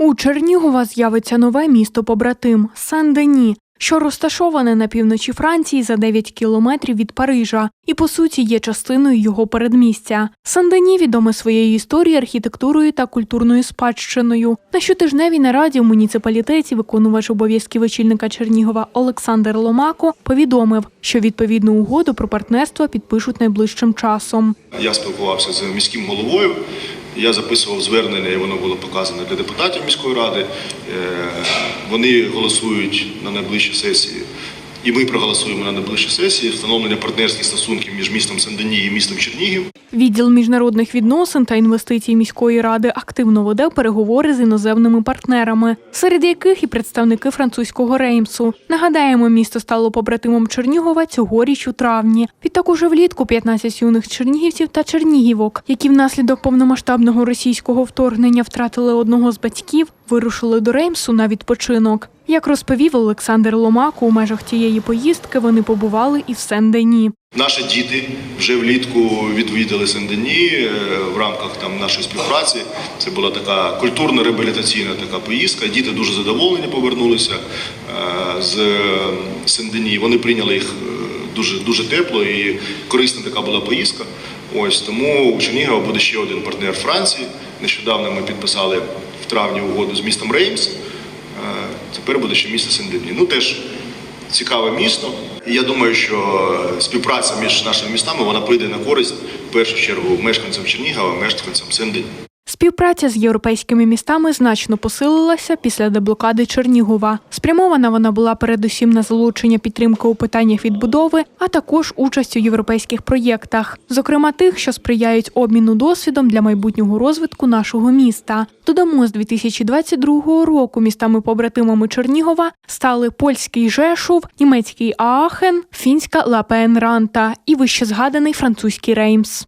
У Чернігова з'явиться нове місто побратим Сен-Дені, що розташоване на півночі Франції за 9 кілометрів від Парижа, і по суті є частиною його передмістя. Сен-Дені відоме своєю історією, архітектурою та культурною спадщиною. На щотижневій нараді в муніципалітеті виконувач обов'язків очільника Чернігова Олександр Ломако повідомив, що відповідну угоду про партнерство підпишуть найближчим часом. Я спілкувався з міським головою. Я записував звернення, і воно було показане для депутатів міської ради. Е, Вони голосують на найближчій сесії, і ми проголосуємо на найближчій сесії встановлення партнерських стосунків між містом Сен-Дені і містом Чернігів. Відділ міжнародних відносин та інвестицій міської ради активно веде переговори з іноземними партнерами, серед яких і представники французького реймсу. Нагадаємо, місто стало побратимом Чернігова цьогоріч у травні. Відтак уже влітку 15 юних чернігівців та чернігівок, які внаслідок повномасштабного російського вторгнення втратили одного з батьків, вирушили до реймсу на відпочинок. Як розповів Олександр Ломако, у межах тієї поїздки вони побували і в Сен-Дені. Наші діти вже влітку відвідали Сен-Дені е, в рамках там нашої співпраці. Це була така культурно-реабілітаційна така поїздка. Діти дуже задоволені повернулися е, з Сен-Дені. Вони прийняли їх е, дуже дуже тепло і корисна така була поїздка. Ось тому у Чернігова буде ще один партнер Франції. Нещодавно ми підписали в травні угоду з містом Реймс. Тепер буде ще місто Сен-Дені. Ну теж цікаве місто. І я думаю, що співпраця між нашими містами вона прийде на користь в першу чергу мешканцям Чернігова, мешканцям Сен-Дені. Співпраця з європейськими містами значно посилилася після деблокади Чернігова. Спрямована вона була передусім на залучення підтримки у питаннях відбудови, а також участь у європейських проєктах, зокрема тих, що сприяють обміну досвідом для майбутнього розвитку нашого міста. Додамо, з 2022 року містами-побратимами Чернігова стали польський Жешув, німецький Аахен, фінська Лапенранта і вище згаданий французький Реймс.